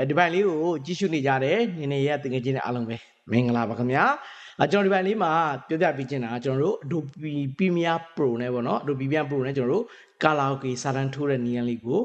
အဲဒီဘိုင်လေးကိုကြည့်ရှုနေကြတဲ့နေနေရတငယ်ချင်းတွေအားလုံးပဲမင်္ဂလာပါခင်ဗျာအကျွန်တော်ဒီဘိုင်လေးမှာပြောပြပေးချင်တာကကျွန်တော်တို့ Adobe Premiere Pro နဲ့ပေါ့နော် Adobe Premiere Pro နဲ့ကျွန်တော်တို့ Karaoke စာတန်းထိုးတဲ့နေရာလေးကို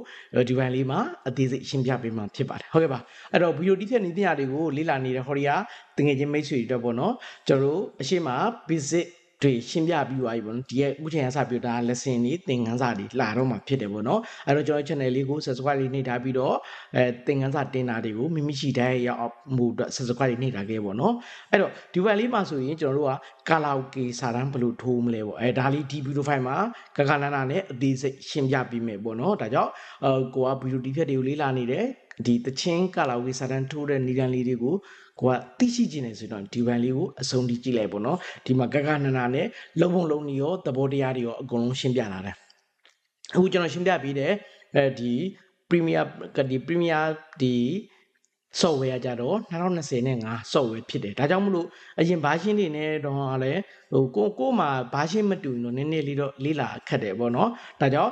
ဒီဘိုင်လေးမှာအသေးစိတ်ရှင်းပြပေးမှာဖြစ်ပါတယ်ဟုတ်ကဲ့ပါအဲ့တော့ဗီဒီယိုတိကျနေတရားတွေကိုလေ့လာနေတဲ့ဟော်ရီယာတငယ်ချင်းမိတ်ဆွေတွေတော့ပေါ့နော်ကျွန်တော်တို့အရှိမ visit တွေရှင်းပြပြီးသွားပြီပေါ့နော်ဒီရဲ့အခုချိန်ကစပြီးတော့ဒါ lesson တွေသင်ခန်းစာတွေလာတော့မှာဖြစ်တယ်ပေါ့နော်အဲ့တော့ကျွန်တော် channel လေးကို subscribe လေးနှိပ်ထားပြီးတော့အဲသင်ခန်းစာတင်တာတွေကိုမိမိရှိတဲ့ရောက်မှုအတွက် subscribe လေးနှိပ်ထားခဲ့ပေါ့နော်အဲ့တော့ဒီဘက်လေးမှာဆိုရင်ကျွန်တော်တို့ကကာလာအိုကေစာတန်းဘယ်လိုထိုးမလဲပေါ့အဲဒါလေးဒီဗီဒီယိုဖိုင်မှာကကနာနာနဲ့အသေးစိတ်ရှင်းပြပေးမယ်ပေါ့နော်ဒါကြောင့်အဲကိုကဗီဒီယိုဒီဖြတ်တွေကိုလေးလာနေတယ် ဒီတချင်းကာလာဝေးစာတန်းထိုးတဲ့နေရန်လေးတွေကိုကိုကသိရှိခြင်းနေဆိုတော့ဒီဘန်လေးကိုအဆုံးထိကြည့်လိုက်ပေါ့နော်ဒီမှာကကနနာနဲ့လုံပုံလုံနေရောသဘောတရားတွေရောအကုန်လုံးရှင်းပြလာတယ်အခုကျွန်တော်ရှင်းပြပေးတယ်အဲဒီ Premier ကဒီ Premier ဒီ software ကြတော့2020နဲ့5 software ဖြစ်တယ်ဒါကြောင့်မလို့အရင်ဘာရှင်းတွေနဲ့တော့လည်းဟိုကိုကိုမှာဘာရှင်းမတူဘူးတော့နည်းနည်းလေးတော့လေးလာခက်တယ်ပေါ့နော်ဒါကြောင့်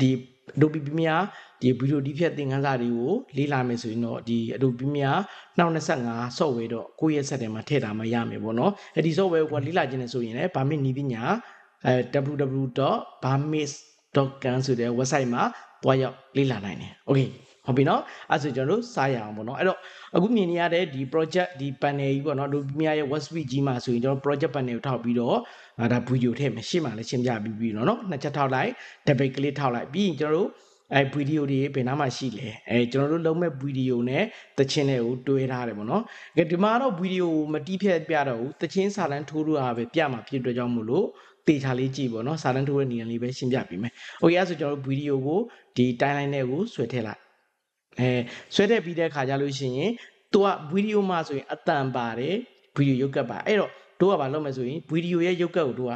ဒီ Adobe Premiere ဒီဗီဒီယိုဒီဖြတ်သင်ခန်းစာတွေကိုလေ့လာမယ်ဆိုရင်တော့ဒီ Adobe Premiere 2025 software တော့ကိုယ့်ရဲ့ set ထဲမှာထည့်ထားမှရမယ်ပေါ့နော်အဲဒီ software ကိုလေ့လာခြင်းနဲ့ဆိုရင်လည်း Barmit နီးပညာအဲ www.barmit.com ဆိုတဲ့ website မှာတွားရောက်လေ့လာနိုင်တယ်။ Okay ဟုတ်ပြီနော်အဲဆိုကျွန်တော်တို့စားရအောင်ပေါ့နော်အဲ့တော့အခုမြင်နေရတဲ့ဒီ project ဒီ panel ကြီးပေါ့နော် Adobe Premiere ရဲ့ web suite ကြီးမှာဆိုရင်ကျွန်တော် project panel ကိုထောက်ပြီးတော့ဒါဒါ video ထည့်မယ်ရှေ့မှာလည်းရှင်းပြပြီးပြီနော်နော်နှစ်ချက်ထောက်လိုက် double click ထောက်လိုက်ပြီးရင်ကျွန်တော်တို့ အဲဗီဒီယိုတွေဘယ်နားမှာရှိလဲအဲကျွန်တော်တို့လုံးမဲ့ဗီဒီယိုနဲ့တချင်းတွေကိုတွဲထားတယ်ပေါ့နော်။ကဲဒီမှာတော့ဗီဒီယိုမတီးဖြတ်ပြတော့ဘူးတချင်းစာတန်းထိုးလို့ရပဲပြမှာဖြစ်တဲ့ကြောင့်မို့လို့တေချာလေးကြည့်ပေါ့နော်စာတန်းထိုးတဲ့နေရာလေးပဲရှင်းပြပေးမယ်။ Okay အဲဆိုကျွန်တော်တို့ဗီဒီယိုကိုဒီ timeline နဲ့ကိုဆွဲထည့်လိုက်။အဲဆွဲထည့်ပြီးတဲ့ခါကျလို့ရှိရင်သူကဗီဒီယိုမှာဆိုရင်အတန်ပါတယ်ဗီဒီယိုရုပ်ကပ်ပါအဲ့တော့တို့ကဘာလုပ်မလဲဆိုရင်ဗီဒီယိုရဲ့ရုပ်ကပ်ကိုတို့က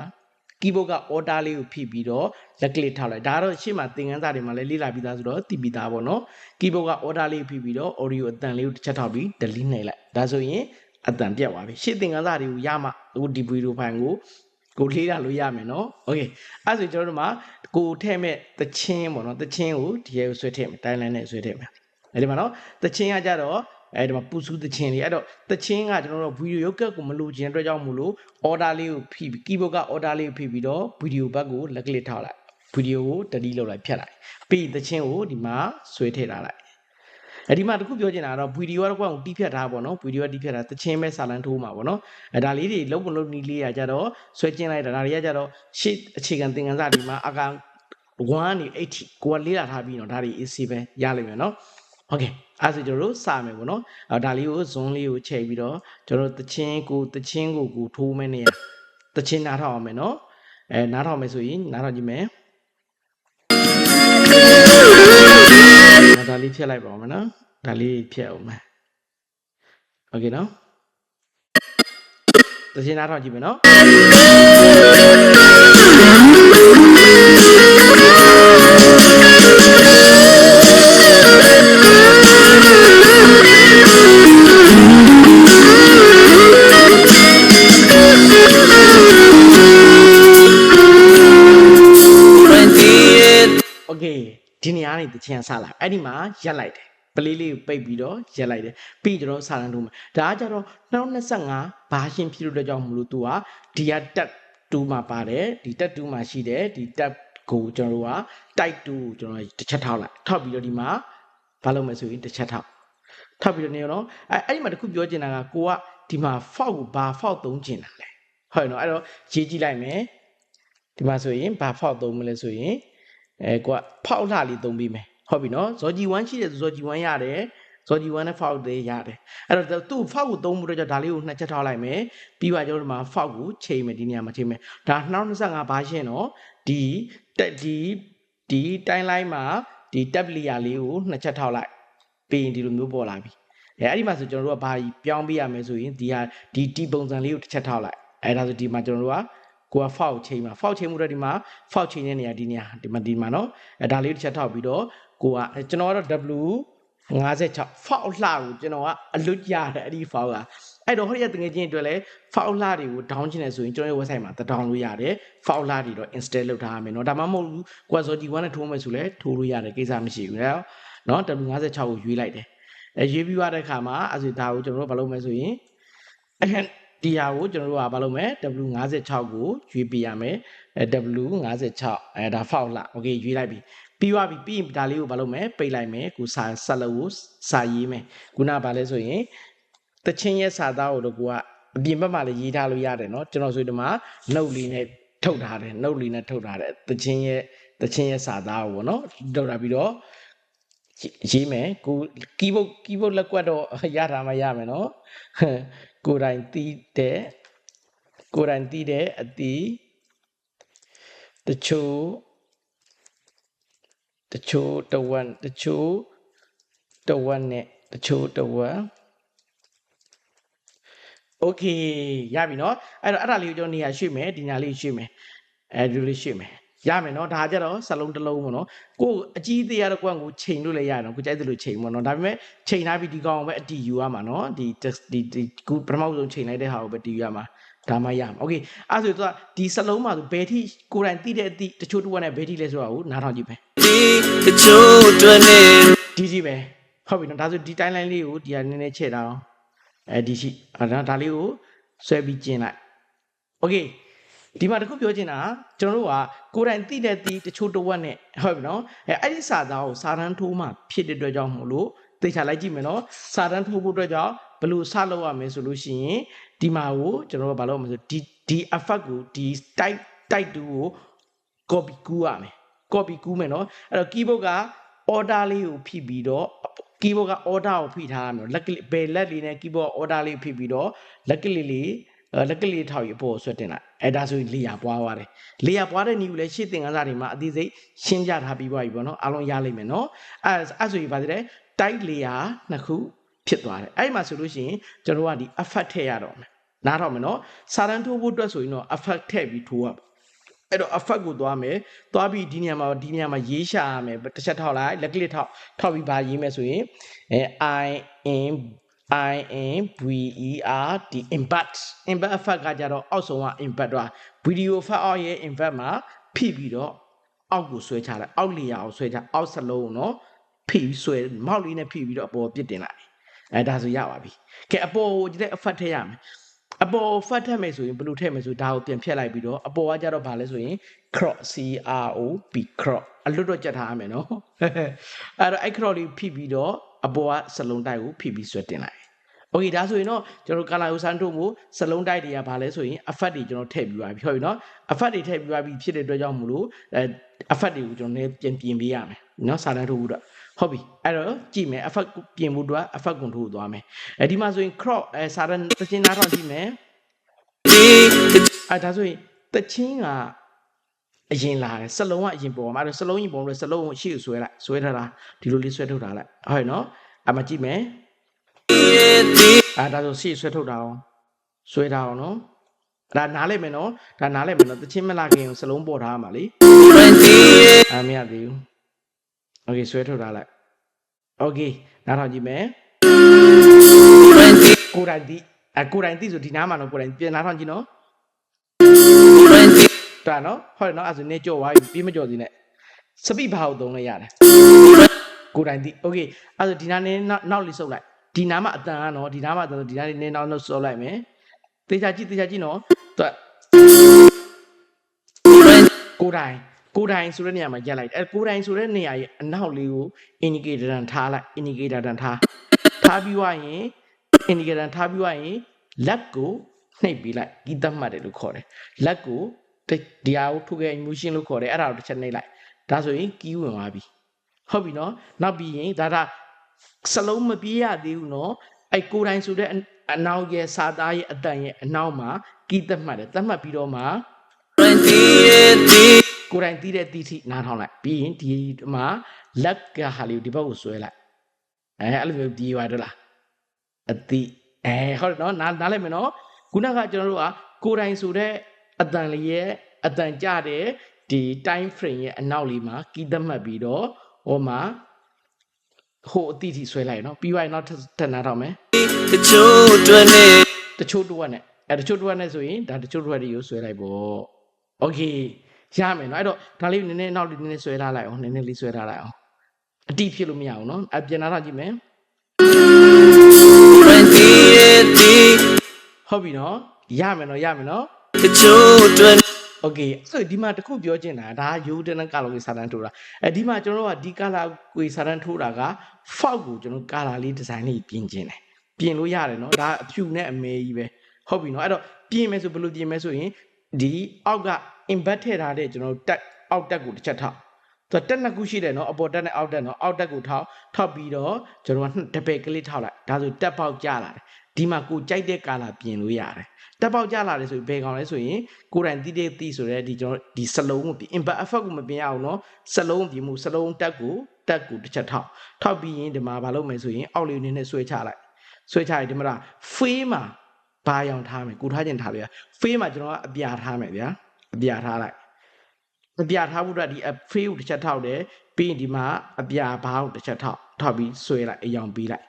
keyboard က order လေးကိုဖိပြီးတော့လက်ကလေးထောက်လိုက်ဒါကတော့ရှေ့မှာသင်ခန်းစာတွေမှာလည်းလေ့လာပြီးသားဆိုတော့သိပြီးသားပေါ့နော် keyboard က order လေးကိုဖိပြီးတော့ audio အတန်လေးကိုတစ်ချက်ထောက်ပြီး delete နှိပ်လိုက်ဒါဆိုရင်အတန်ပြတ်သွားပြီရှေ့သင်ခန်းစာတွေကိုရမှအခုဒီ video file ကိုကိုလေးလာလို့ရမယ်နော်โอเคအဲ့ဆိုကျွန်တော်တို့မှာကိုထည့်မဲ့တချင်းပေါ့နော်တချင်းကိုဒီရဲကိုဆွဲထည့်မယ်တိုင်းလန်းနဲ့ဆွဲထည့်မယ်အဲဒီမှာနော်တချင်းကကြတော့ အဲဒီမှာပူစုတချင်းလေးအဲ့တော့တချင်းကကျွန်တော်တို့ဗီဒီယိုရုပ်ကပ်ကိုမလိုချင်အတွက်ကြောင့်မို့လို့ order လေးကိုဖိပြီး keyboard က order လေးကိုဖိပြီးတော့ဗီဒီယိုဘက်ကိုလက်ကလေးထောက်လိုက်ဗီဒီယိုကို delete လုပ်လိုက်ဖြတ်လိုက်ပြီးတချင်းကိုဒီမှာဆွဲထည့်ထားလိုက်အဲဒီမှာတခုပြောချင်တာကတော့ဗီဒီယိုကတော့ကိုယ်တီးဖြတ်ထားပါတော့ဗီဒီယိုကတီးဖြတ်တာတချင်းပဲစာလန်းထိုးမှာပေါ့နော်အဲဒါလေးတွေလုံးဝလုံးနီးလေးရကြတော့ဆွဲကျင်းလိုက်တာဒါတွေကကြတော့ရှေ့အခြေခံသင်ခန်းစာဒီမှာအကောင်1နေ80ကိုကလေးလာထားပြီးတော့ဒါတွေ AC ပဲရလိမ့်မယ်နော် โอเคအဲဆိုကျွန်တော်တို့စမယ်ပေါ့နော်အဲဒါလေးကို zone လေးကိုချိန်ပြီးတော့ကျွန်တော်တို့တချင်းကိုတချင်းကိုကိုထိုးမယ်နေရတချင်းနားထောင်အောင်မယ်နော်အဲနားထောင်မယ်ဆိုရင်နားထောင်ကြည့်မယ်ဒါလေးဖြတ်လိုက်ပါဦးမယ်နော်ဒါလေးဖြတ်အောင်မယ်โอเคနော်တချင်းနားထောင်ကြည့်မယ်နော် ချင်ဆလာအဲ့ဒီမှာရက်လိုက်တယ်ပလေးလေးကိုပိတ်ပြီးတော့ရက်လိုက်တယ်ပြီးကျွန်တော်စာလန်ထုံးမှာဒါကကြတော့2025ဘာရှင်းဖြစ်လို့တဲ့ကြောင့်မလို့ तू ကဒီကတက်2မှာပါတယ်ဒီတက်2မှာရှိတယ်ဒီတက်ကိုကျွန်တော်တို့ကတိုက်2ကိုကျွန်တော်တစ်ချက်ထောက်လိုက်ထောက်ပြီးတော့ဒီမှာဘာလုပ်မလဲဆိုရင်တစ်ချက်ထောက်ထောက်ပြီးတော့နေရောနော်အဲ့အဲ့ဒီမှာတခုပြောချင်တာကကိုကဒီမှာ fault ကိုဘာ fault သုံးချင်တာလဲဟုတ်နော်အဲ့တော့ရေးကြည့်လိုက်မယ်ဒီမှာဆိုရင်ဘာ fault သုံးမလဲဆိုရင်အဲကွာဖောက်လှလေးသုံးပြီးမယ် ဟုတ်ပြီနော်ဇော်ဂျီ1ရှိတယ်ဆိုဇော်ဂျီ1ရတယ်ဇော်ဂျီ1နဲ့ fault တွေရတယ်အဲ့တော့သူ့ fault ကိုသုံးပြီးတော့ဒါလေးကိုနှစ်ချက်ထားလိုက်မယ်ပြီးပါကျတော့ဒီမှာ fault ကိုချိန်မယ်ဒီနေရာမှာချိန်မယ်ဒါ2025ဘာရှင်းတော့ဒီတက်ဒီဒီတိုင်းလိုက်မှာဒီတက်ပလီယာလေးကိုနှစ်ချက်ထောက်လိုက်ပြီးရင်ဒီလိုမျိုးပေါ်လာပြီအဲအဲ့ဒီမှာဆိုကျွန်တော်တို့ကဘာပြောင်းပေးရမယ်ဆိုရင်ဒီဟာဒီတီပုံစံလေးကိုတစ်ချက်ထောက်လိုက်အဲဒါဆိုဒီမှာကျွန်တော်တို့ကကိုက fault ချိန်မှာ fault ချိန်မှုတော့ဒီမှာ fault ချိန်တဲ့နေရာဒီနေရာဒီမှာဒီမှာနော်အဲဒါလေးတစ်ချက်ထောက်ပြီးတော့ ကိုကကျွန်တော်ကတော့ W 56 fault လှကိုကျွန်တော်ကအလွတ်ရတယ်အဲ့ဒီ fault ကအဲ့တော့ဟိုရတငယ်ချင်းအတွက်လည်း fault လှတွေကို down ချင်တယ်ဆိုရင်ကျွန်တော်ရဲ့ website မှာ down လို့ရတယ် fault လှတွေတော့ install လုပ်ထားရမယ်เนาะဒါမှမဟုတ်ဘူးကိုက Zoji 1နဲ့ထိုးမယ်ဆိုလဲထိုးလို့ရတယ်ကိစ္စမရှိဘူးเนาะเนาะ W56 ကိုရွေးလိုက်တယ် အဲရွေးပြီးသွားတဲ့ခါမှာအဲဆိုဒါကိုကျွန်တော်တို့ဘာလုပ်မလဲဆိုရင်အခန်းဒီဟာကိုကျွန်တော်တို့ကဘာလုပ်မလဲ W56 ကိုရွေးပြရမယ်အဲ W56 အဲဒါ file လာ okay ရွေးလိုက်ပြီ ပြီးွားပြီပြီးဒါလေးကိုဘာလုပ်မလဲပိတ်လိုက်မယ်ကိုစာဆက်လုပ်ကိုစာရေးမယ်ခုနကဘာလဲဆိုရင်တချင်းရဲ့စာသားကိုတော့ကိုကအပြင်ဘက်မှာလည်းရေးထားလို့ရတယ်နော်ကျွန်တော်ဆိုဒီမှာနှုတ်လေးနဲ့ထုတ်ထားတယ်နှုတ်လေးနဲ့ထုတ်ထားတယ်တချင်းရဲ့တချင်းရဲ့စာသားကိုပေါ့နော်ထုတ်ထားပြီးတော့ရေးမယ်ကိုကီးဘုတ်ကီးဘုတ်လက်ကွက်တော့ရတာမှရမယ်နော်ကိုတိုင်တီးတဲ့ကိုတိုင်တီးတဲ့အတီးတချို့ တချို့တဝက်တချို့တဝက်နဲ့တချို့တဝက် โอเคရပြီเนาะအဲ့တော့အဲ့ဒါလေးကိုကျွန်တော်နေရာရွှေ့မယ်ဒီညာလေးရွှေ့မယ်အဲဒီလိုလေးရွှေ့မယ်ရမယ်เนาะဒါကြတော့စလုံးတစ်လုံးပေါ့နော်ကိုယ်အကြီးသေးရတဲ့ကွက်ကိုချိန်လို့လည်းရတယ်နော်ကိုကြိုက်တယ်လို့ချိန်ပေါ့နော်ဒါပေမဲ့ချိန်ထားပြီးဒီကောင်ကိုပဲအတီယူရမှာเนาะဒီဒီဒီကိုပထမဆုံးချိန်လိုက်တဲ့ဟာကိုပဲတီယူရမှာ ဒါမှရမှာโอเคအဲ့ဆိုတော့ဒီစလုံးမှာဆိုဘယ်ထိကိုယ်တိုင်တိတဲ့အတိတချို့တစ်ဝက်နဲ့ဘယ်ထိလဲဆိုတာကိုနားထောင်ကြည့်ပဲ တချို့တွင်နေ ဒီကြီးပဲဟုတ်ပြီနော်ဒါဆိုဒီ timeline လေးကိုဒီဟာနည်းနည်းချဲ့တာအောင်အဲဒီရှိအဲ့ဒါဒါလေးကိုဆွဲပြီးကျင်းလိုက်โอเคဒီမှာတခုပြောချင်တာကျွန်တော်တို့ကကိုယ်တိုင်သိတဲ့တီတချို့တဝက်နဲ့ဟုတ်ပြီနော်အဲအဲ့ဒီစာသားကိုစာတန်းထိုးမှဖြစ်တဲ့အတွက်ကြောင့်မို့လို့သိချလိုက်ကြည့်မယ်နော်စာတန်းထိုးဖို့အတွက်ကြောင့် ဘယ်လိုစလုပ်ရမလဲဆိုလို့ရှိရင်ဒီမှာကိုကျွန်တော်တို့ကဘာလုပ်ရမလဲဆိုဒီဒီ effect ကိုဒီ type type 2ကို copy ကူးရမယ် copy ကူးမယ်နော်အဲ့တော့ keyboard က order လေးကိုဖိပြီးတော့ keyboard က order ကိုဖိထားရမယ်လက်ကလေးဘယ်လက်လေးနဲ့ keyboard order လေးဖိပြီးတော့လက်ကလေးလေးအဲလက်ကလေးထောက်ရအပေါ်ဆွဲတင်လိုက်အဲဒါဆိုရင်လေယာပွားသွားတယ်လေယာပွားတဲ့နည်းကိုလည်းရှေ့သင်ခန်းစာတွေမှာအသေးစိတ်ရှင်းပြထားပြီးပါပြီပေါ့နော်အားလုံးရလိမ့်မယ်နော်အဲအဲဆိုရင်ဗာတဲ့ type layer နှစ်ခု ဖြစ်သွားတယ်အဲ့မှာဆိုလို့ရှိရင်ကျွန်တော်ကဒီ effort ထည့်ရတော့မယ်နားထောင်မယ်နော်စာတန်းထိုးဖို့အတွက်ဆိုရင်တော့ effort ထည့်ပြီးထိုးရပါအဲ့တော့ effect ကိုသွားမယ်သွားပြီးဒီနေရာမှာဒီနေရာမှာရေးရှာရမယ်တစ်ချက်ထောက်လိုက်လက်ကလစ်ထောက်ထောက်ပြီးပါရေးမယ်ဆိုရင်အဲ i in i n b e r t impact impact effect ကကြတော့အောက်ဆုံးက impact တော့ video effect အောက်ရဲ့ impact မှာဖိပြီးတော့အောက်ကိုဆွဲချလိုက်အောက်လေယာဉ်ကိုဆွဲချအောက်စလုံးကိုနော်ဖိဆွဲမောက်လေးနဲ့ဖိပြီးတော့အပေါ်ပြစ်တင်လိုက် အဲဒါဆိုရပါပြီကဲအပေါ်ကိုဒီတဲ့ effect ထည့်ရမယ်အပေါ် fat ထည့်မယ်ဆိုရင်ဘယ်လိုထည့်မယ်ဆိုဒါကိုပြန်ဖြတ်လိုက်ပြီးတော့အပေါ်ကကြတော့ဗာလဲဆိုရင် crop c r o p crop အလွတ်တော့ကြက်ထားရမယ်နော်အဲ့တော့အဲ့ crop လေးဖိပြီးတော့အပေါ်ကစလုံးတိုက်ကိုဖိပြီးဆွဲတင်လိုက်โอเคဒါဆိုရင်တော့ကျွန်တော်ကာလာယိုဆန်တို့ကိုစလုံးတိုက်တွေကဘာလဲဆိုရင် effect တွေကျွန်တော်ထည့်ပြီးပါပြီဟုတ်ပြီနော် effect တွေထည့်ပြီးပါပြီဖြစ်တဲ့အတွက်ကြောင့်မလို့အဲ effect တွေကိုကျွန်တော်လည်းပြင်ပြင်ပေးရမယ်နော်စာတန်းထိုးဖို့အတွက် ဟုတ်ပြီအဲ့တော့ကြည့်မယ် effect ပြင်ဖို့အတွက် effect control သွားမယ်အဲဒီမှာဆိုရင် crop အဲစာတန်းသချင်းနားထောင်ကြည့်မယ်ဒီတအဲဒါဆိုရင်သချင်းကအရင်လာတယ်စလုံးကအရင်ပေါ်မှာအဲ့တော့စလုံးရင်ပေါ်လို့စလုံးကိုရှေ့ကိုဆွဲလိုက်ဆွဲထားတာဒီလိုလေးဆွဲထုတ်ထားလိုက်ဟုတ်ရနော်အမကြည့်မယ်ဒီအဲဒါဆိုရှေ့ဆွဲထုတ်တာအောင်ဆွဲထားအောင်နော်ဒါနားလိုက်မယ်နော်ဒါနားလိုက်မယ်နော်သချင်းမလာခင်ကိုစလုံးပေါ်ထားရမှာလေဒီအာမရသေးဘူး โอเคဆွဲထုတ်ထားလိုက်โอเคနားထောင်ကြည့်မယ် ဒီ ကိုယ်တိုင်ဒီအကိုယ်တိုင်သိဆိုဒီနားမှာတော့ကိုယ်တိုင်ပြန်နားထောင်ကြည့်နော် ဒီ ဒါနော်ဟုတ်တယ်နော်အဲ့ဒါဆိုနေကြော်သွားပြီပြီးမကြော်သေးနဲ့စပိဘာကိုသုံးလိုက်ရတယ်ကိုယ်တိုင်သိโอเคအဲ့ဒါဆိုဒီနားနဲ့နောက်နောက်လေးဆုပ်လိုက်ဒီနားမှာအတန်ကနော်ဒီနားမှာအတန်ဆိုဒီနားလေးနည်းနောက်နောက်ဆုပ်လိုက်မယ်သေချာကြည့်သေချာကြည့်နော်သူကိုယ်တိုင် ကိုယ်တိုင်ဆိုတဲ့နေရာမှာရက်လိုက်အဲကိုယ်တိုင်ဆိုတဲ့နေရာရဲ့အနောက်လေးကို indicator တန်ထားလိုက် indicator တန်ထားထားပြီးွားရင် indicator ထားပြီးွားရင်လက်ကိုနှိပ်ပြီးလိုက်ဒီသတ်မှတ်တယ်လို့ခေါ်တယ်လက်ကိုဒီဟာကိုထုတ်ခဲ့ emotion လို့ခေါ်တယ်အဲ့ဒါကိုတစ်ချက်နှိပ်လိုက်ဒါဆိုရင် key ဝင်သွားပြီဟုတ်ပြီနော်နောက်ပြီးရင်ဒါဒါစလုံးမပြေးရသေးဘူးနော်အဲ့ကိုယ်တိုင်ဆိုတဲ့အနောက်ရဲ့စာသားရဲ့အတန်ရဲ့အနောက်မှာ key သတ်မှတ်တယ်သတ်မှတ်ပြီးတော့မှဒီဒီ ကိုယ်တိုင်တီးတဲ့တီးထိနားထောင်လိုက်ပြီးရင်ဒီမှာလက်ကဟာလေးကိုဒီဘက်ကိုဆွဲလိုက်အဲအဲ့လိုမျိုးဒီပါတော့လားအတိအဲဟုတ်တယ်နော်နားနားလိုက်မယ်နော်ခုနကကျွန်တော်တို့ကကိုယ်တိုင်ဆိုတဲ့အတန်လေးရဲ့အတန်ကြတဲ့ဒီ time frame ရဲ့အနောက်လေးမှာကီးသတ်မှတ်ပြီးတော့ဟိုမှာဟိုအတိထိဆွဲလိုက်နော်ပြီးသွားရင်နောက်ထပ်နားထောင်မယ် တချို့တွင်နေ တချို့တွက်နဲ့အဲတချို့တွက်နဲ့ဆိုရင်ဒါတချို့တွက်တွေကိုဆွဲလိုက်ပေါ့โอเค ရမယ်နော်အဲ့တော့ဒါလေးနည်းနည်းနောက်လေးနည်းနည်းဆွဲထားလိုက်အောင်နည်းနည်းလေးဆွဲထားလိုက်အောင်အတိဖြစ်လို့မရဘူးနော်အပြင်နာတော့ကြည့်မယ် 20 ဟုတ်ပြီနော်ရမယ်နော်ရမယ်နော် ကချိုးတွင် โอเคဆိုဒီမှာတခုပြောချင်တာဒါယူတနကာလောကိုစာတန်းထိုးတာအဲဒီမှာကျွန်တော်တို့ကဒီကာလာကိုစာတန်းထိုးတာက font ကိုကျွန်တော်ကာလာလေးဒီဇိုင်းလေးပြင်ခြင်းတယ်ပြင်လို့ရတယ်နော်ဒါအဖြူနဲ့အမဲကြီးပဲဟုတ်ပြီနော်အဲ့တော့ပြင်မယ်ဆိုဘယ်လိုပြင်မယ်ဆိုရင်ဒီအောက်က invert ထည့်ထားတဲ့ကျွန်တော်တက်အောက်တက်ကိုတစ်ချက်ထောက်သူတက်နှစ်ခုရှိတယ်နော်အပေါ်တက်နဲ့အောက်တက်နော်အောက်တက်ကိုထောက်ထောက်ပြီးတော့ကျွန်တော်ကတပည့်ကလေးထောက်လိုက်ဒါဆိုတက်ပေါက်ကျလာတယ်ဒီမှာကိုကြိုက်တဲ့ကာလာပြင်လို့ရတယ်တက်ပေါက်ကျလာတယ်ဆိုရင်ဘယ်ကောင်လဲဆိုရင်ကိုယ်တိုင်တိတိတိဆိုတဲ့ဒီကျွန်တော်ဒီစလုံးကိုပြင် impact effect ကိုမပြင်ရအောင်နော်စလုံးပြင်မှုစလုံးတက်ကိုတက်ကိုတစ်ချက်ထောက်ထောက်ပြီးရင်ဒီမှာမလုပ်မယ်ဆိုရင်အောက်လေးနည်းနဲ့ဆွဲချလိုက်ဆွဲချရင်ဒီမှာဖေးမှာဘာရောင်ထားမယ်ကိုထားခြင်းထားလေဖေးမှာကျွန်တော်ကအပြာထားမယ်ဗျာ အပြာထားလိုက်အပြာထားဖို့အတွက်ဒီ face ကိုတစ်ချက်ထောက်တယ်ပြီးရင်ဒီမှာအပြာဘားကိုတစ်ချက်ထောက်ထောက်ပြီးဆွဲလိုက်အယောင်ပေးလိုက်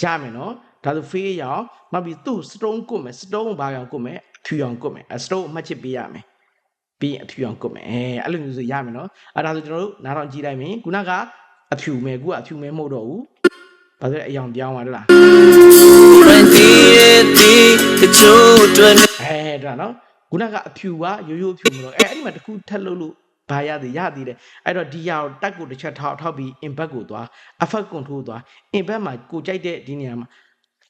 ရမယ်နော်ဒါဆိုဖေးရောင်နောက်ပြီးသူ့စတုံးကုတ်မယ်စတုံးဘာရောင်ကုတ်မယ်အဖြူရောင်ကုတ်မယ်အစတုံးအမှတ်ချစ်ပေးရမယ်ပြီးရင်အဖြူရောင်ကုတ်မယ်အဲအဲ့လိုမျိုးဆိုရမယ်နော်အဲ့ဒါဆိုကျွန်တော်တို့နားထောင်ကြည့်လိုက်မယ်ခုနကအဖြူမယ်ခုကအဖြူမယ်မဟုတ်တော့ဘူးဘာလို့လဲအယောင်ပြောင်းသွားတယ်လား20ကချိုးတွင်အဲဒါနော် ခုနကအဖြူကရိုးရိုးအဖြူမလို့အဲအဲ့ဒီမှာတစ်ခုထပ်လို့လို့ဘာရသည်ရသည်တဲ့အဲ့တော့ဒီဟာကိုတက်ကိုတစ်ချက်ထောက်ထောက်ပြီး impact ကိုသွား effect control သွား impact မှာကိုကြိုက်တဲ့ဒီနေရာမှာ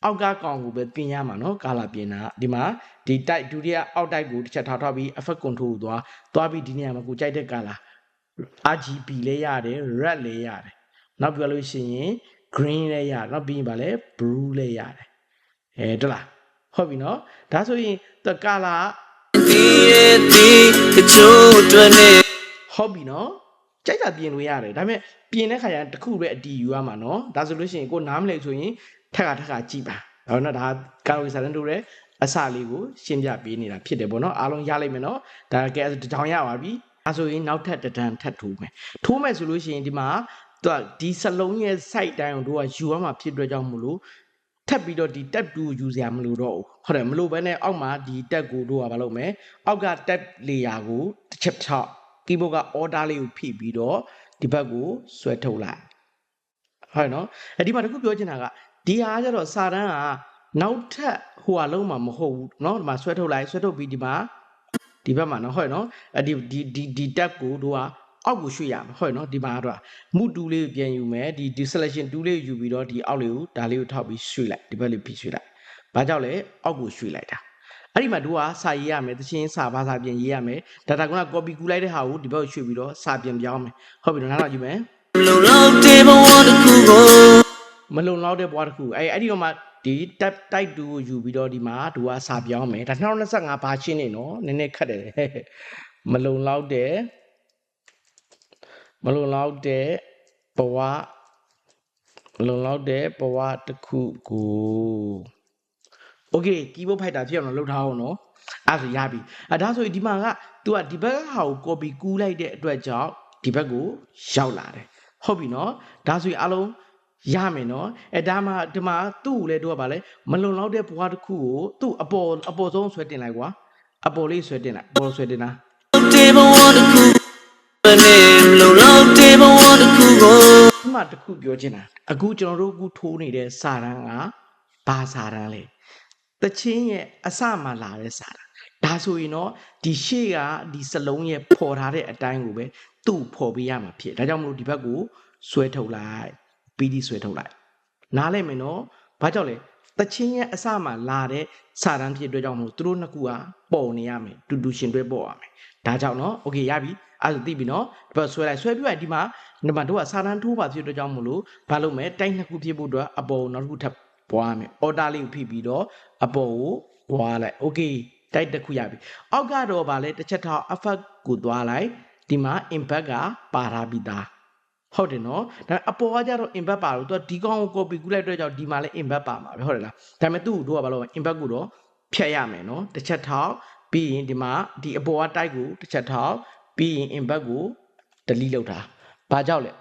အောက်ကကောင်ကိုပဲပြင်ရမှာနော်ကာလာပြင်တာဒီမှာဒီတိုက်ဒုတိယအောက်တိုက်ကိုတစ်ချက်ထောက်ထောက်ပြီး effect control ကိုသွားသွားပြီးဒီနေရာမှာကိုကြိုက်တဲ့ကာလာ RGB လည်းရတယ် red လည်းရတယ်နောက်ပြောလို့ရှိရင် green လည်းရတယ်နောက်ပြီးရင်ဗာလဲ blue လည်းရတယ်အဲတလားဟုတ်ပြီနော်ဒါဆိုရင်တကာလာ ဒီကချိုးတွင်ဟုတ်ပြီနော်ကြိုက်တာပြင်လို့ရတယ်ဒါပေမဲ့ပြင်တဲ့ခါကျရင်တစ်ခုပဲအတီယူရမှာနော်ဒါဆိုလို့ရှိရင်ကိုနားမလဲဆိုရင်ထက်ကထက်ကကြည့်ပါဒါတော့ဒါကာလိုရီစာတန်းတို့ရဲ့အစလေးကိုရှင်းပြပေးနေတာဖြစ်တယ်ပေါ့နော်အားလုံးရလိုက်မယ်နော်ဒါကဲတစ်ထောင်ရပါပြီအဲဆိုရင်နောက်ထပ်တစ်တန်းထပ်ထိုးမယ်ထိုးမယ်ဆိုလို့ရှိရင်ဒီမှာသူကဒီစလုံးရဲ့ site တိုင်းကိုတို့ကယူရမှာဖြစ်တဲ့ကြောင့်မလို့ ထပ်ပြီးတော့ဒီတက်တူယူစရာမလိုတော့ဘူးဟုတ်တယ်မလိုဘဲနဲ့အောက်မှာဒီတက်ကိုတို့ကမလုပ်မယ်အောက်ကတက် layer ကိုတစ်ချက်ထောက် keyboard က order လေးကိုဖိပြီးတော့ဒီဘက်ကိုဆွဲထုတ်လိုက်ဟုတ်နော်အဲဒီမှာတခုပြောချင်တာကဒီဟာကကျတော့စာတန်းကနောက်ထပ်ဟိုဟာလုံးမှာမဟုတ်ဘူးเนาะဒီမှာဆွဲထုတ်လိုက်ဆွဲထုတ်ပြီးဒီမှာဒီဘက်မှာเนาะဟုတ်နော်အဲဒီဒီဒီဒီ tab ကိုတို့က အောက်ကိုရွှေ့ရမယ်ဟုတ်နော်ဒီမှာတော့မူတူလေးကိုပြန်ယူမယ်ဒီဒီ selection 2လေးကိုယူပြီးတော့ဒီအောက်လေးကိုဒါလေးကိုထောက်ပြီးရွှေ့လိုက်ဒီဘက်လေးပြီးရွှေ့လိုက်ဘာကြောင့်လဲအောက်ကိုရွှေ့လိုက်တာအဲ့ဒီမှာတို့ကစာရေးရမယ်တချင်းစာဘာစာပြင်ရေးရမယ် data က copy ကူလိုက်တဲ့ဟာကိုဒီဘက်ကိုရွှေ့ပြီးတော့စာပြင်ပြောင်းမယ်ဟုတ်ပြီနော်နောက်တော့ကြည့်မယ်လုံလောက်တဲ့ဘဝတစ်ခုကိုမလုံလောက်တဲ့ဘွားတစ်ခုအဲ့အဲ့ဒီတော့မှဒီ tab type 2ကိုယူပြီးတော့ဒီမှာတို့ကစာပြောင်းမယ်ဒါ2025ဘာရှင်းနေနော်နည်းနည်းခက်တယ်မလုံလောက်တဲ့ မလုံလောက်တဲ့ဘဝမလုံလောက်တဲ့ဘဝတစ်ခုကို โอเค keyboard fighter ဖြစ်အောင်လုပ်ထားအောင်နော်အဲ့ဒါဆိုရပြီအဲဒါဆိုရင်ဒီမှာက तू ကဒီဘက်ကဟာကို copy ကူးလိုက်တဲ့အတွက်ကြောင့်ဒီဘက်ကိုရောက်လာတယ်ဟုတ်ပြီနော်ဒါဆိုရင်အလုံးရမယ်နော်အဲဒါမှဒီမှာသူ့ကိုလည်းတို့ကဗာလဲမလုံလောက်တဲ့ဘဝတစ်ခုကိုသူ့အပေါ်အပေါ်ဆုံးဆွဲတင်လိုက်ကွာအပေါ်လေးဆွဲတင်လိုက်အပေါ်ဆွဲတင်တာ တဲ့ဘဝတစ်ခုတွင်လုံလောက်တဲ့ဘဝတစ် ခုကိုဒီမှာတစ်ခုပြောချင်တာအခုကျွန်တော်တို့အခုထိုးနေတဲ့စာတန်းကဘာစာတန်းလဲတချင်းရဲ့အစမှလာတဲ့စာတန်းဒါဆိုရင်တော့ဒီရှေ့ကဒီစလုံးရဲ့ပေါ်ထားတဲ့အတိုင်းကိုပဲသူ့ပေါ်ပေးရမှာဖြစ်ဒါကြောင့်မလို့ဒီဘက်ကိုဆွဲထုတ်လိုက်ပြီးဒီဆွဲထုတ်လိုက်နားလဲမယ်နော်ဘာကြောင့်လဲတချင်းရဲ့အစမှလာတဲ့စာတန်းဖြစ်တဲ့အတွက်ကြောင့်မလို့သူတို့နှစ်ခုကပေါ်နေရမယ်တူတူရှင်တွဲပေါ်ရမယ် ဒါကြောင့်နော်โอเคရပြီအဲ့ဒါသိပြီနော်ဒီဘက်ဆွဲလိုက်ဆွဲပြီးတော့ဒီမှာဒီမှာတို့ကစာတန်းထိုးပါဖြစ်တဲ့အတွက်ကြောင့်မလို့ဘာလုပ်မလဲတိုက်နှစ်ခုဖြစ်ဖို့အတွက်အပေါ်နောက်တစ်ခုထပ်ပွားမယ်အော်ဒါလေးကိုဖိပြီးတော့အပေါ်ကိုပွားလိုက်โอเคတိုက်တစ်ခုရပြီအောက်ကတော့ဗာလဲတစ်ချက်ထောက် effect ကိုသွားလိုက်ဒီမှာ impact ကပါထားပြီးသားဟုတ်တယ်နော်ဒါပေမဲ့အပေါ်ကကြတော့ impact ပါလို့သူကဒီကောင်ကို copy ကူးလိုက်တဲ့အတွက်ကြောင့်ဒီမှာလည်း impact ပါမှာပဲဟုတ်တယ်လားဒါပေမဲ့သူ့ကိုတို့ကဘာလို့ impact ကိုတော့ဖြတ်ရမယ်နော်တစ်ချက်ထောက် ပြီးရင်ဒီမှာဒီအပေါ်ကတိုက်ကိုတစ်ချက်ထောက်ပြီးရင် impact ကို delete လုပ်တာဘာကြောင့်လဲ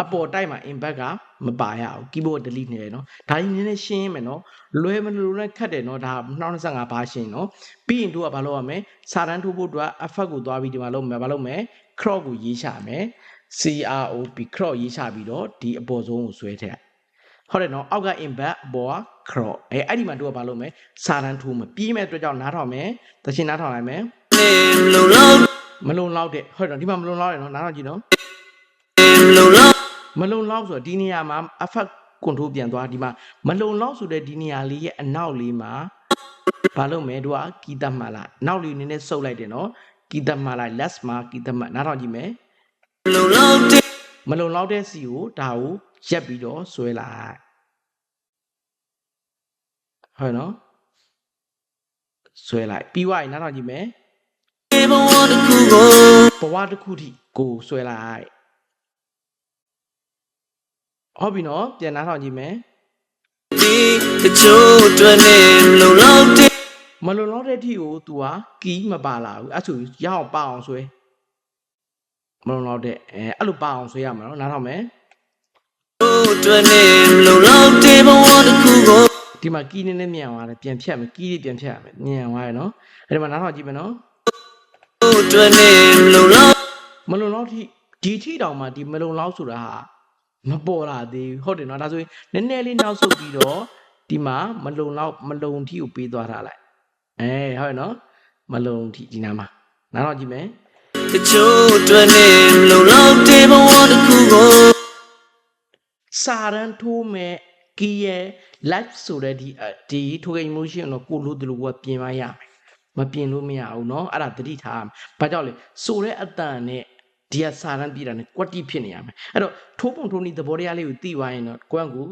အပေါ်တိုက်မှာ impact ကမပါရဘူး keyboard delete နေတယ်နော်ဒါကြီးနည်းနည်းရှင်းမယ်နော်လွယ်မလို့လည်းခက်တယ်နော်ဒါ2025ဘာရှင်းနော်ပြီးရင်တို့ကဘာလုပ်ရမလဲစာတန်းထိုးဖို့အတွက် effect ကိုသွားပြီးဒီမှာလုပ်မယ်ဘာလုပ်မလဲ crop ကိုရေးချမယ် CROP crop ရေးချပြီးတော့ဒီအပေါ်ဆုံးကိုဆွဲထည့် ဟုတ်တယ်နော်အောက်က impact အပေါ်က crop အဲအဲ့ဒီမှာတို့ကဘာလုပ်မလဲစာတန်းထိုးမယ်ပြီးမဲ့အတွက်ကြောင့်နားထောင်မယ်တချင်နားထောင်လိုက်မယ်နေမလုံလောက်မလုံလောက်တဲ့ဟုတ်တယ်နော်ဒီမှာမလုံလောက်တယ်နော်နားထောင်ကြည့်နော်မလုံလောက်မလုံလောက်ဆိုတော့ဒီနေရာမှာ effect control ပြန်သွားဒီမှာမလုံလောက်ဆိုတဲ့ဒီနေရာလေးရဲ့အနောက်လေးမှာဘာလုပ်မယ်တို့ကကီတတ်မှတ်လိုက်နောက်လေးနည်းနည်းဆုပ်လိုက်တယ်နော်ကီတတ်မှတ်လိုက် less မှာကီတတ်မှတ်နားထောင်ကြည့်မယ်မလုံလောက်တဲ့မလုံလောက်တဲ့စီကိုဒါကိုရက်ပြီးတော့ဆွဲလိုက် ဟုတ်နော်ဆွဲလိုက်ပြီးွားရင်နားထောင်ကြည့်မယ်ဘဝတစ်ခုကိုဘဝတစ်ခုထိကိုဆွဲလိုက်ဟုတ်ပြီနော်ပြန်နားထောင်ကြည့်မယ်ဒီတချို့အတွက်နေမလုံလောက်တဲ့မလုံလောက်တဲ့အထိကို तू ကကီးမပါလာဘူးအဲ့ဆိုရအောင်ပအောင်ဆွဲမလုံလောက်တဲ့အဲအဲ့လိုပအောင်ဆွဲရမှာနော်နားထောင်မယ်အတွက်နေမလုံလောက်တဲ့ဘဝတစ်ခုကို ဒီမှာကီးနည်းနည်းမြန်သွားတယ်ပြန်ဖြတ်မယ်ကီးလေးပြန်ဖြတ်ရမယ်မြန်သွားရယ်နော်အဲ့ဒီမှာနားထောင်ကြည့်မယ်နော်အတွက်နေမလုံလောက်မလုံလောက်ထိဒီထိတောင်မှဒီမလုံလောက်ဆိုတာဟာမပေါ်လာသေးဘူးဟုတ်တယ်နော်ဒါဆိုရင်နည်းနည်းလေးနောက်ဆုတ်ပြီးတော့ဒီမှာမလုံလောက်မလုံထိကိုပေးသွားထားလိုက်အဲဟုတ်ရယ်နော်မလုံထိဒီနားမှာနားတော့ကြည့်မယ်တချို့အတွက်နေမလုံလောက်တဲ့ဘဝတစ်ခုကိုစာရန်ထိုးမဲ့ ကီရဲ့ live ဆိုတဲ့ဒီအဒီထိုးကိန်းမိုးရှင်တော့ကိုလို့ဒီလိုကပြင်မရမယ်မပြင်လို့မရဘူးเนาะအဲ့ဒါတတိထားရမယ်ဘာကြောင့်လဲဆိုတဲ့အတန်နဲ့ဒီကစာရန်ပြည်တာနဲ့ကွက်တိဖြစ်နေရမယ်အဲ့တော့ထိုးပုံထိုးနည်းသဘောတရားလေးကိုသိသွားရင်တော့ကိုယ့်အကူ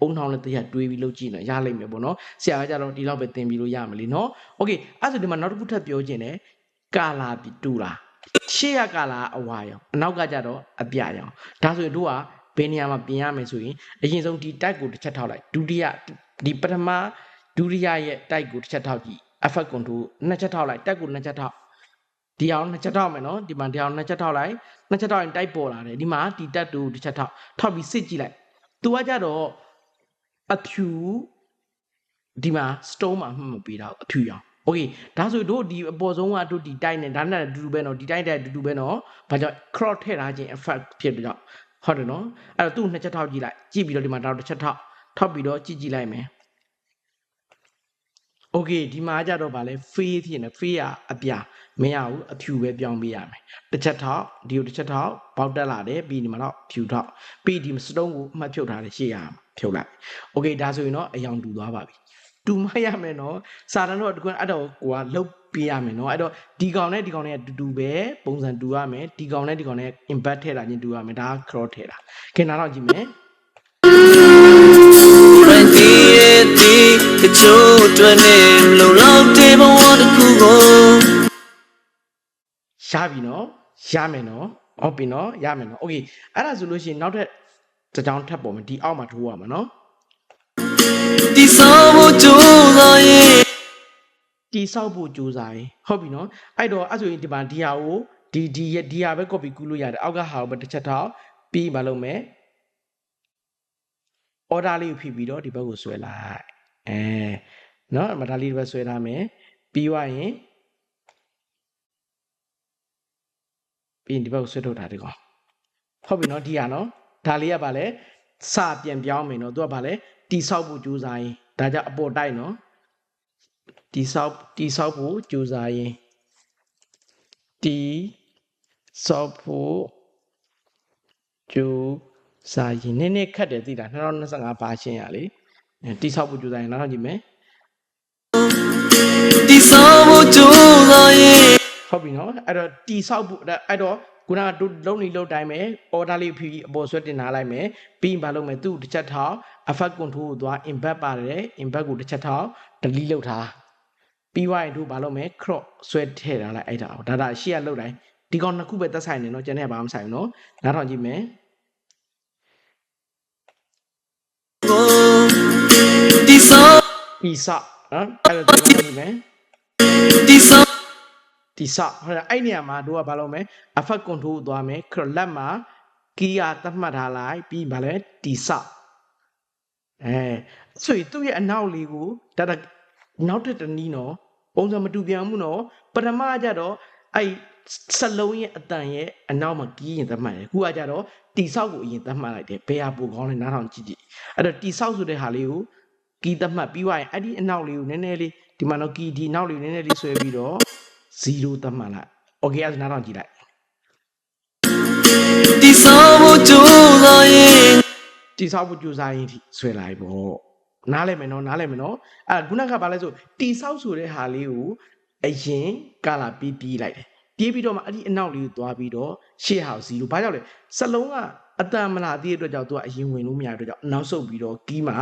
အုံထောင်းနဲ့တရားတွေးပြီးလုပ်ကြည့်နေရလိမ့်မယ်ပေါ့နော်ဆရာကကြတော့ဒီလောက်ပဲသင်ပြီးလို့ရမလीเนาะโอเคအဲ့ဆိုဒီမှာနောက်တစ်ခုထပ်ပြောခြင်းတယ်ကာလာပြီးတူတာရှေ့ကကာလာအဝါရောင်အနောက်ကကြတော့အပြရောင်ဒါဆိုရင်တို့ကဘ ယ်နေရာမှာပြင်ရမယ်ဆိုရင်အရင်ဆုံးဒီ type ကိုတစ်ချက်ထောက်လိုက်ဒုတိယဒီပထမဒုတိယရဲ့ type ကိုတစ်ချက်ထောက်ကြည့် effect control နှစ်ချက်ထောက်လိုက် type ကိုနှစ်ချက်ထောက်ဒီအောင်နှစ်ချက်ထောက်မယ်နော်ဒီမှာဒီအောင်နှစ်ချက်ထောက်လိုက်နှစ်ချက်ထောက်ရင် type ပေါ်လာတယ်ဒီမှာဒီ type ကိုတစ်ချက်ထောက်ထောက်ပြီးစစ်ကြည့်လိုက်သူကကြတော့အဖြူဒီမှာ stone မှာမှတ်မပေးတာအဖြူရောင် okay ဒါဆိုတို့ဒီအပေါ်ဆုံးကတို့ဒီ type နဲ့ဒါနဲ့အတူတူပဲနော်ဒီ type တဲ့အတူတူပဲနော်ဘာကြောင့် crop ထည့်ထားခြင်း effect ဖြစ်တော့ ဟုတ်တယ်နော်အဲ့တော့သူ့နှစ်ချက်ထောက်ကြည့်လိုက်ကြည့်ပြီးတော့ဒီမှာနောက်တစ်ချက်ထောက်ထောက်ပြီးတော့ကြည့်ကြည့်လိုက်မယ် okay ဒီမှာကြတော့ဗာလဲ fee ဖြစ်နေ fee ကအပြာမရဘူးအဖြူပဲပြောင်းပေးရမယ်တစ်ချက်ထောက်ဒီကိုတစ်ချက်ထောက်ပေါက်တက်လာတယ်ပြီးဒီမှာတော့ဖြူထောက်ပြီးဒီစတုံးကိုအမှတ်ဖြုတ်ထားတယ်ရှေ့ရဖြုတ်လိုက် okay ဒါဆိုရင်တော့အယောင်တူသွားပါပြီတူမရမယ်နော်စာတန်တော့တကွန်းအဲ့တော့ကိုကလှုပ် ပေးရမယ်နော်အဲ့တော့ဒီကောင်နဲ့ဒီကောင်နဲ့အတူတူပဲပုံစံတူရမယ်ဒီကောင်နဲ့ဒီကောင်နဲ့ impact ထည့်တာချင်းတူရမယ်ဒါက cross ထည့်တာခင်ဗျားတော့ကြည့်မယ် friend ဒီရဲ့ဒီတချို့အတွက်နေမလုံလောက်တဲ့ဘဝတစ်ခုကို ရပြီနော်ရမယ်နော်ဟုတ်ပြီနော်ရမယ်နော်โอเคအဲ့ဒါဆိုလို့ရှိရင်နောက်ထပ်တစ်ကြောင်းထပ်ပေါ်မယ်ဒီအောက်မှာထိုးရမှာနော် ဒီဆောင်ဖို့ကြိုးစားရဲ့ တီဆောက်ဖို့ကြိုးစားရင်ဟုတ်ပြီနော်အဲ့တော့အဲ့ဆိုရင်ဒီမှာဒီဟာကိုဒီဒီရဒီဟာပဲ copy ကူးလို့ရတယ်အောက်ကဟာကိုပဲတစ်ချက်ထောက်ပြီးမလုပ်မယ် order လေးကိုဖိပြီးတော့ဒီဘက်ကိုဆွဲလိုက်အဲနော်မဒါလေးတစ်ဘက်ဆွဲထားမယ်ပြီးွားရင်ပြီးရင်ဒီဘက်ကိုဆွဲထုတ်တာဒီကောင်ဟုတ်ပြီနော်ဒီဟာနော်ဒါလေးကဗာလဲစပြန်ပြောင်းမယ်နော်သူကဗာလဲတီဆောက်ဖို့ကြိုးစားရင်ဒါကြောင့်အပေါ်တိုက်နော် တိဆောက်တိဆောက်ဖို့ကြိုးစားရင်တိဆောက်ဖို့ကြိုးစားရင်နည်းနည်းခက်တယ်သိလား2025ပါရှင်းရလေအဲတိဆောက်ဖို့ကြိုးစားရင်နောက်ထောင်ကြည့်မယ်ဒီဆောင်ဖို့ကြိုးစားရဲ့ဟုတ်ပြီနော်အဲ့တော့တိဆောက်ဖို့အဲ့အဲ့တော့ခုနကတို့လုံးနေလုံးတိုင်းမယ် order လေးဖြီးအပေါ်ဆွဲတင်ထားလိုက်မယ်ပြီးရင်မလုပ်မယ်သူ့တစ်ချက်ထောက် effect control ကိုသွား impact ပါတယ် impact ကိုတစ်ချက်ထောက် delete လုပ်ထား ပြီးွားရင်တို့ဘာလုပ်မလဲ crop ဆွဲထည့်ထားလိုက်အဲ့ဒါဒါဒါရှေ့ကလောက်တိုင်းဒီကောင်နှစ်ခုပဲသက်ဆိုင်နေနော်ကျန်တဲ့ကဘာမှမဆိုင်ဘူးနော်နားထောင်ကြည့်မယ်ဒီဆောင်ပြီးစနော်အဲ့ဒါဒီကောင်ကြည့်မယ်ဒီဆောင်ဒီစဟိုအဲ့နေရာမှာတို့ကဘာလုပ်မလဲ effect control ကိုသွားမယ် crop လက်မှာ key ကသတ်မှတ်ထားလိုက်ပြီးဘာလဲဒီစအဲဆိုရင်သူ့ရဲ့အနောက်လေးကိုဒါဒါ နောက်တစ်တနည်းနော်ပုံစံမတူပြန်ဘူးနော်ပထမကကြတော့အဲ့စလုံးရဲ့အတန်ရဲ့အနောက်မှာကီးရင်သတ်မှတ်တယ်ခုကကြတော့ တိဆောက်ကိုအရင်သတ်မှတ်လိုက်တယ်ဘယ်ဟာပိုကောင်းလဲနားထောင်ကြည့်ကြည့်အဲ့တော့တိဆောက်ဆိုတဲ့ဟာလေးကိုကီးသတ်မှတ်ပြီးသွားရင်အဲ့ဒီအနောက်လေးကိုနည်းနည်းလေးဒီမှာတော့ကီးဒီနောက်လေးကိုနည်းနည်းလေးဆွဲပြီးတော့0သတ်မှတ်လိုက်โอเคအဲ့ဒါနားထောင်ကြည့်လိုက် ဒီဆောင်ဖို့ကြိုးစားရင် တိဆောက်ဖို့ကြိုးစားရင်ထိဆွဲလိုက်ပေါ့ နားလဲမယ်နော်နားလဲမယ်နော်အဲ့ခုနကဘာလဲဆိုတိဆောက်ဆိုတဲ့ဟာလေးကိုအရင်ကာလာပြီးပြီးလိုက်တယ်ပြေးပြီးတော့မှအဲ့ဒီအနောက်လေးကိုသွားပြီးတော့ရှေ့ဟာ0ဘာကြောင့်လဲစလုံးကအတန်မလာသေးတဲ့အတွက်ကြောင့်သူကအရင်ဝင်လို့မရတဲ့အတွက်ကြောင့်နောက်ဆုတ်ပြီးတော့ကီးမှာ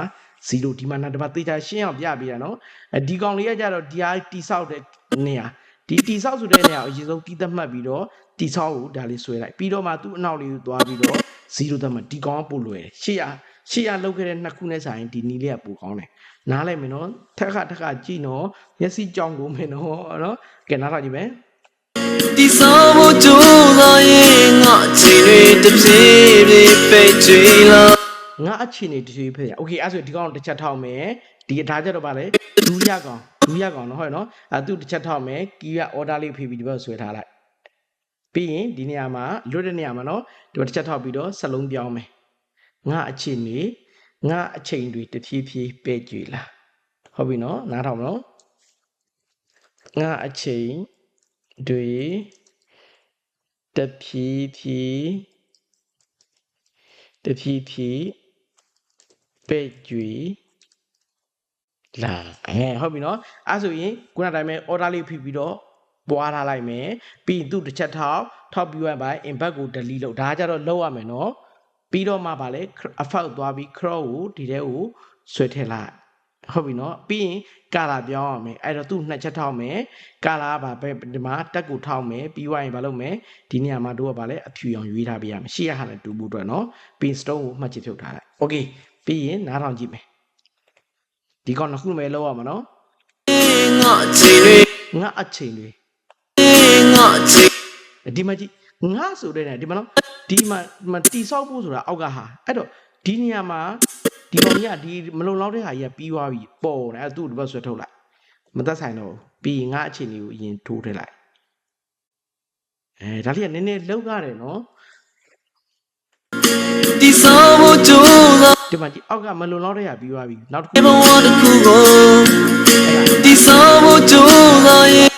0ဒီမှာနောက်တစ်ပတ်သေချာရှင်းအောင်ပြပေးတာနော်အဲဒီကောင်လေးကကြတော့ဒီဟာတိဆောက်တဲ့နေရာဒီတိဆောက်ဆိုတဲ့နေရာကိုအရင်ဆုံးကီးသတ်မှတ်ပြီးတော့တိဆောက်ကိုဒါလေးဆွဲလိုက်ပြီးတော့မှသူ့အနောက်လေးကိုသွားပြီးတော့0သတ်မှတ်ဒီကောင်ကပို့လွယ်တယ်ရှေ့ဟာ ရှေ့ရလောက်ခဲ့တဲ့နှစ်ခုနဲ့ဆိုင်ဒီနီးလေးကပိုကောင်းတယ်နားလိုက်မယ်နော်ထက်ခါထက်ခါကြည့်နော်မျက်စိကြောင်ကုန်မယ်နော်နော်ကဲနားထောင်ကြည့်မယ် ဒီဆောင်ဖို့ကြိုးစားရင်ငါချီတွေတစ်ပြေးပြေးပိတ်ချွေလာ ငါအချင်းနေတရွေးဖက်ရโอเคအဲ့ဆိုဒီကောင်တစ်ချက်ထောက်မယ်ဒီဒါကြတော့ဗာလေဒူးရကောင်ဒူးရကောင်နော်ဟုတ်ရနော်အဲသူတစ်ချက်ထောက်မယ်ကီးက order လေးဖိပြီးဒီဘက်ဆွဲထားလိုက်ပြီးရင်ဒီနေရာမှာလွတ်တဲ့နေရာမှာနော်ဒီဘက်တစ်ချက်ထောက်ပြီးတော့စလုံးပြောင်းမယ် ငါအချင်းနေငါအချိန်တွေတဖြည်းဖြည်းပဲ့ကြွေလာဟုတ်ပြီနော်နားထောင်မနော်ငါအချိန်တွေတဖြည်းဖြည်းတဖြည်းဖြည်းပဲ့ကြွေလာအဲဟုတ်ပြီနော်အဲဆိုရင်ခုနကတိုင်းပဲ order လေးဖိပြီးတော့ပွားထားလိုက်မယ်ပြီးရင်သူ့တစ်ချက်ထောက်ထောက်ပြီးရပါ impact ကို delete လုပ်ဒါကကြတော့လောက်ရမယ်နော် ပြီးတော့မှဗာလဲ effect သွားပြီး crop ကိုဒီထဲကိုဆွဲထည့်လိုက်ဟုတ်ပြီနော်ပြီးရင်ကာလာပြောင်းရမယ်အဲ့တော့သူ့နှစ်ချက်ထောက်မယ်ကာလာကဗာပဲဒီမှာတက်ကိုထောက်မယ်ပြီးွားရင်ဗာလုပ်မယ်ဒီနေရာမှာတို့ကဗာလဲအဖြူအောင်ရွေးထားပေးရမယ်ရှေ့ရဟာလည်းတူဖို့အတွက်နော်ပြီး stone ကိုမှတ်ချဖြုတ်ထားလိုက် okay ပြီးရင်နားထောင်ကြည့်မယ်ဒီကောင်နှစ်ခုပဲလောက်ရမှာနော်ငါချီတွေငါအချိန်တွေငါချီဒီမှာကြည့်ငါဆိုတဲ့နေရာဒီမှာနော် ဒီမှာဒီမှာတိဆောက်ဖို့ဆိုတာအောက်ကဟာအဲ့တော့ဒီနေရာမှာဒီကောင်ကြီးကဒီမလုံလောက်တဲ့ဟာကြီးကပြီးသွားပြီပေါ်တယ်အဲ့ဒါသူ့ဒီဘက်ဆွဲထုတ်လိုက်မသက်ဆိုင်တော့ဘူးပြီးရင်ငါအချိန်တွေကိုအရင်ထိုးထည့်လိုက်အဲဒါလေးကနည်းနည်းလောက်ရတယ်နော်ဒီဆောင်ဖို့ကြိုးစားဒီမှာကြည့်အောက်ကမလုံလောက်တဲ့ဟာပြီးသွားပြီနောက်တစ်ခုဘဝတစ်ခုကိုဒီဆောင်ဖို့ကြိုးစားရင်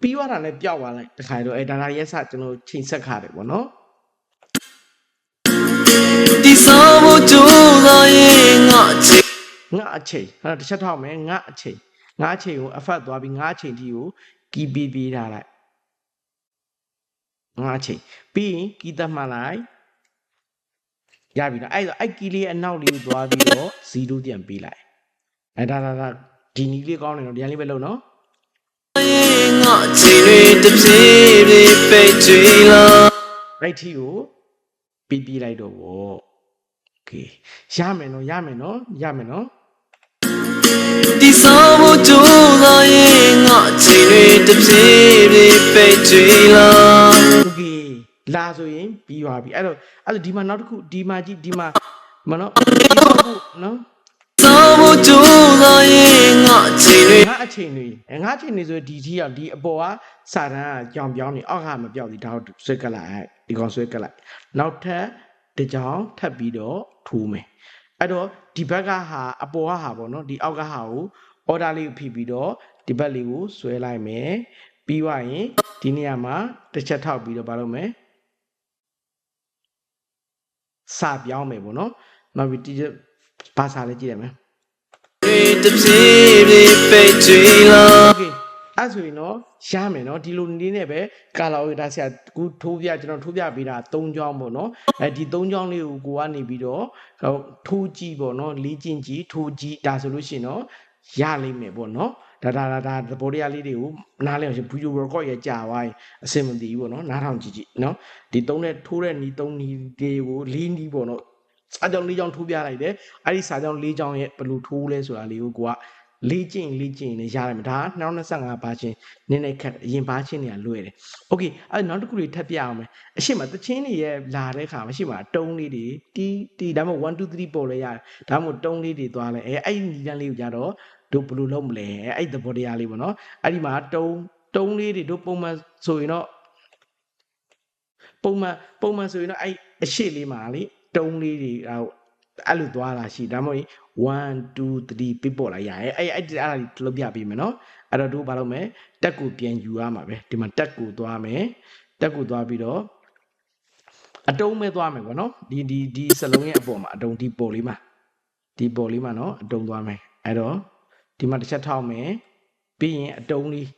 ပြီးသွားတာလည်းပျောက်သွားလိုက်တခါတော့အဲဒါဒါရက်စကျွန်တော်ချိန်ဆက်ခါတယ်ပေါ့နော် ဖို့ကြိုးစားရင်ငါချီငါအချိန်ဟာတစ်ချက်ထောက်မယ်ငါအချိန်ငါအချိန်ကိုအဖတ်သွားပြီးငါအချိန်တီကိုကီးပြီးပြီးထားလိုက်ငါအချိန်ပြီးရင်ကီးသတ်မှတ်လိုက်ရပြီနော်အဲ့တော့အဲ့ကီးလေးရဲ့အနောက်လေးကိုသွားပြီးတော့0ပြန်ပေးလိုက်အဲဒါဒါဒါဒီနီးလေးကောင်းတယ်နော်ဒီနေ့ပဲလုပ်နော်ငါချီတွေတစ်ပြေးပြေးပိတ်ချွေလာ right ထီကိုပြီးပြီးလိုက်တော့ဗော โอเคရမယ်နော်ရမယ်နော်ရမယ်နော် ဒီဆောင်ဖို့ကြိုးစားရင်ငါချီတွေတစ်ပြေးပြေးပိတ်ချွေလာ โอเคလာဆိုရင်ပြီးသွားပြီအဲ့တော့အဲ့တော့ဒီမှာနောက်တစ်ခုဒီမှာကြည့်ဒီမှာမနော်ဒီဆောက်ဖို့နော် ဆောင်ဖို့ကြိုးစားရင်ငါချီတွေ ငါအချိန်တွေအဲငါအချိန်တွေဆိုဒီထီရောက်ဒီအပေါ်ကစာတန်းကကြောင်ပြောင်းနေအောက်ကမပြောက်သေးဒါကိုဆွဲကပ်လိုက်ဒီကောင်ဆွဲကပ်လိုက်နောက်ထပ် တစ်ကြောင်ထပ်ပြီးတော့ထိုးမယ်အဲ့တော့ဒီဘက်ကဟာအပေါ်ကဟာပေါ့နော်ဒီအောက်ကဟာကို order လေးကိုဖိပြီးတော့ဒီဘက်လေးကိုဆွဲလိုက်မယ်ပြီးွားရင်ဒီနေရာမှာတစ်ချက်ထောက်ပြီးတော့မလုပ်မယ်စာပြောင်းမယ်ပေါ့နော်နောက်ပြီးဒီဘာစာလဲကြည့်ရမယ်တွေ အဲ့ဆိုရင်တော့ရမယ်နော်ဒီလိုနည်းနဲ့ပဲကာလာဝေဒါဆရာကူထိုးပြကျွန်တော်ထိုးပြပေးတာ၃ချောင်းပေါ့နော်အဲဒီ၃ချောင်းလေးကိုကိုကနေပြီးတော့ထိုးကြည့်ပေါ့နော်လေးကျင့်ကြည့်ထိုးကြည့်ဒါဆိုလို့ရှိရင်တော့ရလိမ့်မယ်ပေါ့နော်ဒါဒါဒါဒါသဘောတရားလေးတွေကိုနားလည်အောင်ရှင်ဗီဒီယို record ရကြာသွားရင်အဆင်မပြေဘူးပေါ့နော်နားထောင်ကြည့်ကြည့်နော်ဒီသုံးတဲ့ထိုးတဲ့နီးသုံးနီးတွေကိုလေးနီးပေါ့နော်စာကြောင်းလေးကြောင်းထိုးပြလိုက်တယ်အဲ့ဒီစာကြောင်းလေးကြောင်းရဲ့ဘယ်လိုထိုးလဲဆိုတာလေးကိုကိုက လေးကျင့်လေးကျင့်နေရတယ်မှာဒါက2025ဘာချင်းနည်းနည်းခက်အရင်ဘာချင်းတွေကလွယ်တယ်။ Okay အဲ့နောက်တစ်ခုတွေထပ်ပြအောင်မယ်။အရှိမတချင်းတွေရဲ့လာတဲ့ခါမရှိမှာတုံးလေးတွေတီးတီးဒါမှမဟုတ်1 2 3ပေါ်လဲရတယ်။ဒါမှမဟုတ်တုံးလေးတွေသွားလဲအဲအဲ့ဒီနီလန်းလေးကိုကြတော့တို့ဘယ်လိုလုပ်မလဲ။အဲ့ဒီသဘောတရားလေးပေါ့နော်။အဲ့ဒီမှာတုံးတုံးလေးတွေတို့ပုံမှန်ဆိုရင်တော့ပုံမှန်ပုံမှန်ဆိုရင်တော့အဲ့အရှိလေးမှာလေတုံးလေးတွေဟို အဲ့လိုသွားတာရှိဒါမှမဟုတ်1 2 3ပြပေါ်လာရရဲ့အဲ့အဲ့ဒီအဲ့ဒါတွေလုပ်ပြပေးမယ်နော်အဲ့တော့တို့ဘာလုပ်မလဲတက်ကူပြန်ယူရမှာပဲဒီမှာတက်ကူသွားမယ်တက်ကူသွားပြီးတော့အတုံးမဲသွားမယ်ကွာနော်ဒီဒီဒီစလုံးရဲ့အပေါ်မှာအတုံးဒီပေါ်လေးမှာဒီပေါ်လေးမှာနော်အတုံးသွားမယ်အဲ့တော့ဒီမှာတစ်ချက်ထောက်မယ်ပြီးရင်အတုံးလေး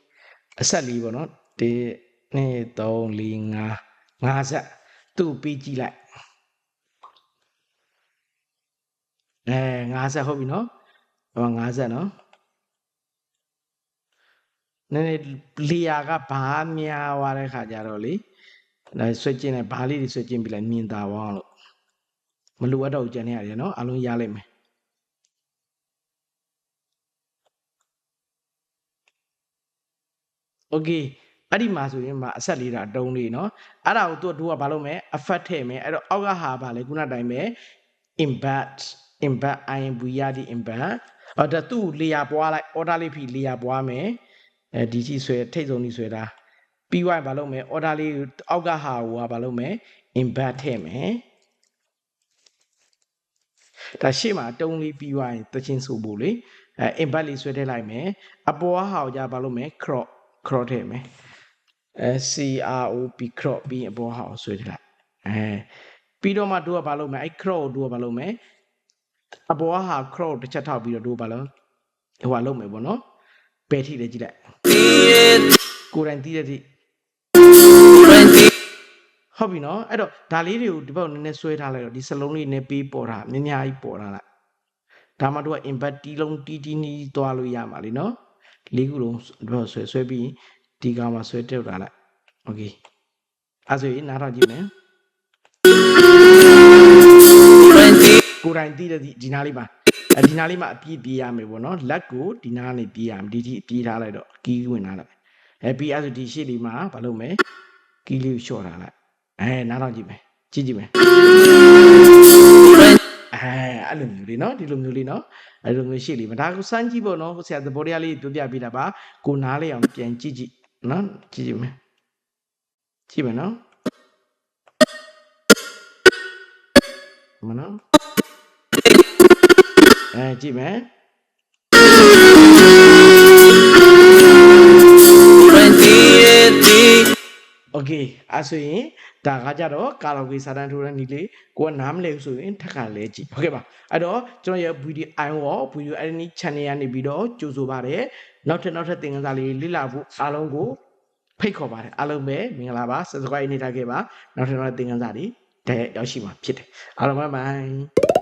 အဆက်လေးပေါ့နော်ဒီ2 3 4 5 5ဆက်သူ့ပြီးကြည့်လိုက် အဲ5ဆက်ဟုတ်ပြီနော်ဟော5ဆက်နော်နည်းနည်းလီယာကဘာများသွားတဲ့ခါကြတော့လေဒါဆွဲကျင်တယ်ဘာလေးတွေဆွဲကျင်ပြီးလိုက်မြင်သာသွားအောင်လို့မလိုအပ်တော့ဘူးကြံနေရတယ်နော်အလုံးရလိုက်မယ် โอเคအဲ့ဒီမှာဆိုရင်မှာအဆက်လေးတာတုံးလေးเนาะအဲ့ဒါကိုသူကတို့ကဘာလုပ်မလဲ effect ထည့်မယ်အဲ့တော့အောက်ကဟာဘာလဲခုနတိုင်းပဲ embed embed imb ရဒီ embed အော်ဒါသူ့ layer ပွားလိုက် order လေးဖိ layer ပွားမယ်အဲဒီကြီးဆွဲထိတ်ဆုံးကြီးဆွဲတာပြီးသွားရင်ဘာလုပ်မလဲ order လေးကိုအောက်ကဟာကိုကဘာလုပ်မလဲ embed ထည့်မယ်ဒါရှေ့မှာတုံးလေးပြီးသွားရင်တချင်းဆိုဖို့လေအဲ embed လေးဆွဲထည့်လိုက်မယ်အပေါ်ဟာကိုじゃဘာလုပ်မလဲ crop crop ထည့်မယ်အဲ crop crop ပြီးရင်အပေါ်ဟာကိုဆွဲထည့်လိုက်အဲပြီးတော့မှတို့ကဘာလုပ်မလဲအဲ crop ကိုတို့ကဘာလုပ်မလဲ အပေါ်ဟာ crop တစ်ချက်ထောက်ပြီးတော့တို့ဘာလုပ်ဟိုဟာလုပ်မယ်ပေါ့နော်ဘယ်ထိလဲကြည့်လိုက် ဒီရဲ့ ကိုယ်တိုင်သိတဲ့ထိ friend ဒီ ဟုတ်ပြီနော်အဲ့တော့ဒါလေးတွေကိုဒီဘက်ကိုနည်းနည်းဆွဲထားလိုက်တော့ဒီစလုံးလေးနည်းပေးပေါ်တာမြများကြီးပေါ်လာလိုက်ဒါမှတို့က impact တီးလုံးတီးတီးနီးသွားလို့ရမှာလीနော်လေးခုလုံးဒီဘက်ဆွဲဆွဲပြီးဒီကောင်မှာဆွဲတက်တာလိုက်โอเคအဲ့ဆိုရင်နားထောင်ကြည့်မယ် ကိုယ်တိုင်သိတဲ့ဒီဒီနားလေးပါအဲဒီနားလေးမှာအပြည့်ပြေးရမယ်ပေါ့နော်လက်ကိုဒီနားကနေပြေးရမယ်ဒီဒီပြေးထားလိုက်တော့ကီးဝင်ထားလိုက်အဲပြီးအဲ့ဆိုဒီရှေ့လေးမှာမလုပ်မယ်ကီးလေးကိုလျှော့ထားလိုက်အဲနားထောင်ကြည့်မယ်ကြည့်ကြည့်မယ် friend အဲအဲ့လိုမျိုးလေးနော်ဒီလိုမျိုးလေးနော်အဲ့လိုမျိုးရှေ့လေးမှာဒါကိုစမ်းကြည့်ပေါ့နော်ဆရာသဘောတရားလေးပြောပြပေးတာပါကိုနားလေးအောင်ပြန်ကြည့်ကြည့်နော်ကြည့်ကြည့်မယ်ကြည့်မယ်နော်မနော် အဲကြည့်မယ် friend ဒီရဲ့ဒီ โอเคအဲ့ဆိုရင်ဒါကကြတော့ကာလာဂီစာတန်းထိုးတဲ့နီလေးကိုကနားမလဲဘူးဆိုရင်ထက်ကလဲကြည့်ဟုတ်ကဲ့ပါအဲ့တော့ကျွန်တော်ရဲ့ video i ရော video editing channel ကနေပြီးတော့ကြိုဆိုပါတယ်နောက်ထပ်နောက်ထပ်သင်ခန်းစာလေးလေ့လာဖို့အားလုံးကိုဖိတ်ခေါ်ပါတယ်အားလုံးပဲမင်္ဂလာပါ subscribe နေထားခဲ့ပါနောက်ထပ်နောက်ထပ်သင်ခန်းစာတွေတဲ့ရောက်ရှိမှာဖြစ်တယ်အားလုံးဘိုင်ဘိုင်